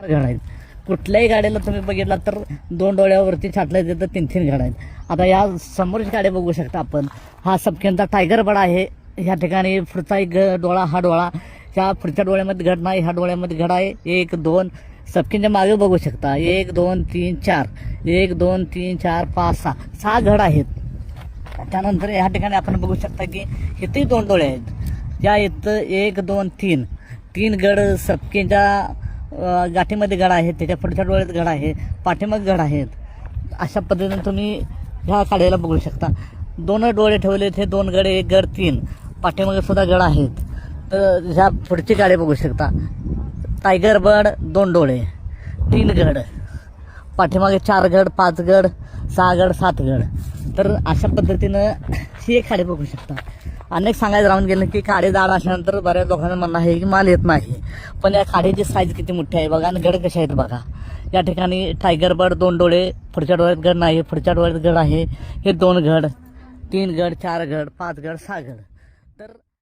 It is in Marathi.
चार घड आहेत. कुठल्याही गाडीला तुम्ही बघितला तर दोन डोळ्यावरती छाटल्या तर तीन तीन घड आहेत. आता या समोरची गाडी बघू शकता आपण. हा सबकेंचा टायगर बडा आहे. ह्या ठिकाणी पुढचा एक ग- डोळा हा डोळा. ह्या पुढच्या डोळ्यामध्ये घड नाही ह्या डोळ्यामध्ये घड आहे. एक दोन. सबकेंच्या मागे बघू शकता. एक दोन तीन चार. एक दोन तीन चार पाच सहा. सहा घड आहेत. त्यानंतर ह्या ठिकाणी आपण बघू शकता की इथेही दोन डोळे आहेत. या इथं एक दोन तीन. तीन गड सबकेच्या गाठीमध्ये गड आहेत त्याच्या पुढच्या डोळ्यात गड आहे पाठीमाग गड आहेत अशा पद्धतीने तुम्ही ह्या काढायला बघू शकता. दोन डोळे ठेवलेत हे दोन गडे एक गड तीन. पाठीमागे सुद्धा गड आहेत. तर ह्या पुढची गाडी बघू शकता. टायगर बर्ड दोन डोळे. तीन गड. पाठीमागे चार गड पाच गड सहा गड सात गड. तर अशा पद्धतीनं ही एक खाडे बघू शकता. अनेक सांगायचं राहून गेलं की खाडी जाड असल्यानंतर बऱ्याच लोकांना म्हणणं आहे की माल येत नाही. पण या खाडीची साईज किती मोठी आहे बघा आणि गड कसे आहेत बघा. या ठिकाणी टायगर बर्ड दोन डोळे पुढच्या डोळ्यात गड नाही पुढच्या डोळ्यात गड आहे. हे दोन गड तीन गड चार गड पाच गड सहा गड. तर